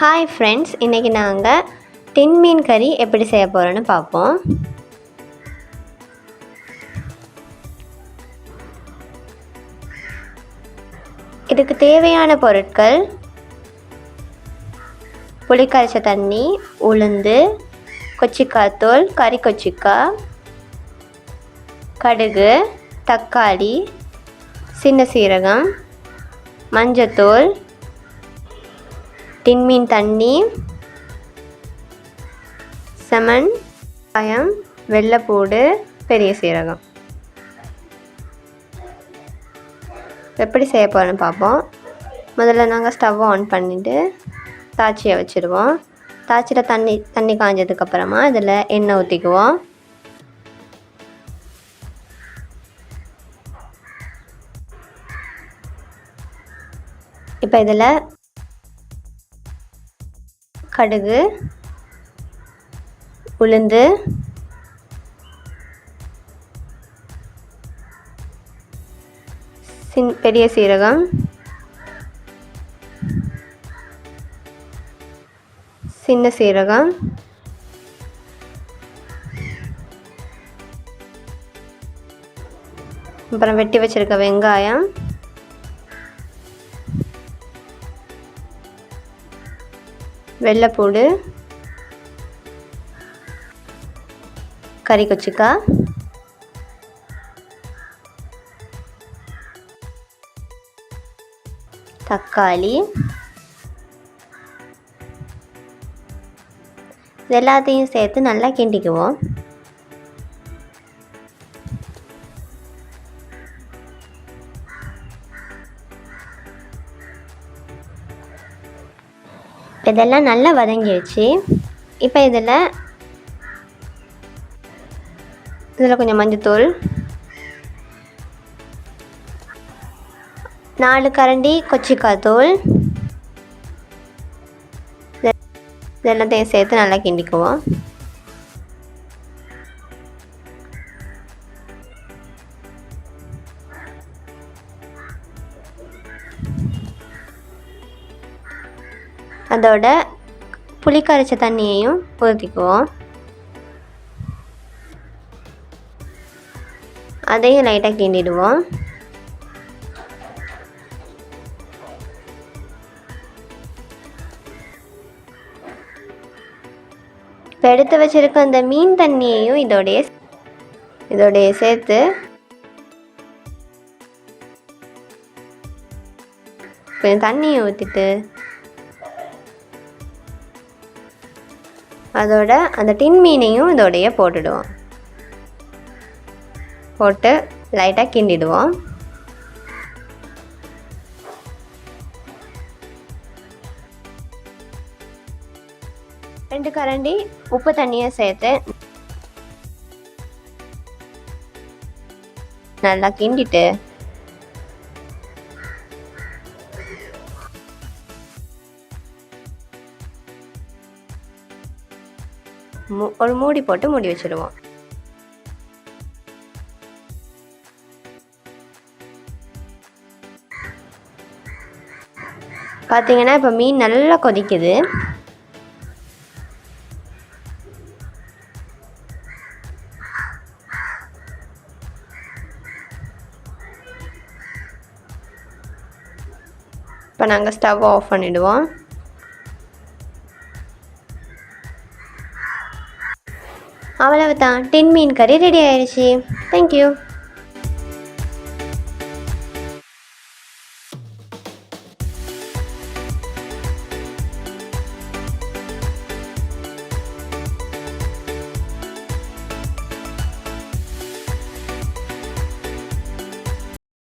Hi friends இன்றைக்கி நாங்கள் டின் மீன் கறி எப்படி செய்ய போகிறோன்னு பார்ப்போம். இதுக்கு தேவையான பொருட்கள் புளி கரைச்ச தண்ணி உளுந்து கொச்சிக்காய் தூள் கறி கொச்சிக்காய் கடுகு தக்காளி சின்ன சீரகம் மஞ்சத்தூள் டின்மீன் தண்ணி செமன் பயம் வெள்ளைப்பூடு பெரிய சீரகம் எப்படி செய்ய போகிறோன்னு பார்ப்போம் முதல்ல நாங்கள் ஸ்டவ் ஆன் பண்ணிவிட்டு தாச்சியை வச்சுருவோம். தாச்சியில் தண்ணி தண்ணி காஞ்சதுக்கப்புறமா இதில் எண்ணெய் ஊற்றிக்குவோம் இப்போ இதில் கடுகு உளுந்து சின் பெரிய சீரகம் சின்ன சீரகம் அப்புறம் வெட்டி வச்சுருக்க வெங்காயம். வெள்ளைப்பூடு கறி கொச்சிக்காய் தக்காளி. இது எல்லாத்தையும் சேர்த்து நல்லா கிண்டிக்குவோம். இதெல்லாம் நல்லா வதங்கிடுச்சு இப்போ இதில் இதில் கொஞ்சம் மஞ்சத்தூள் நாலு கரண்டி கொச்சிக்காய் தூள் இதெல்லாத்தையும் சேர்த்து நல்லா கிண்டிக்குவோம். அதோட புளி கரைச்ச தண்ணியையும் ஊற்றிக்குவோம் அதையும் லைட்டாக கிண்டிடுவோம். இப்போ எடுத்து வச்சுருக்க அந்த மீன் தண்ணியையும் இதோடைய இதோடைய சேர்த்து கொஞ்சம் தண்ணியை ஊற்றிட்டு அதோட அந்த டின் மீனையும் இதோடைய போட்டுடுவோம். போட்டு லைட்டாக கிண்டிடுவோம். ரெண்டு கரண்டி உப்பு தண்ணியை சேர்த்து நல்லா கிண்டிட்டு ஒரு மூடி போட்டு மூடி வச்சுருவோம். பார்த்தீங்கன்னா இப்போ மீன் நல்லா கொதிக்குது. இப்போ நாங்கள் ஸ்டவ் ஆஃப் பண்ணிவிடுவோம் அவ்வளவு தான் டின் மீன் கறி ரெடி ஆயிடுச்சு தேங்க்யூ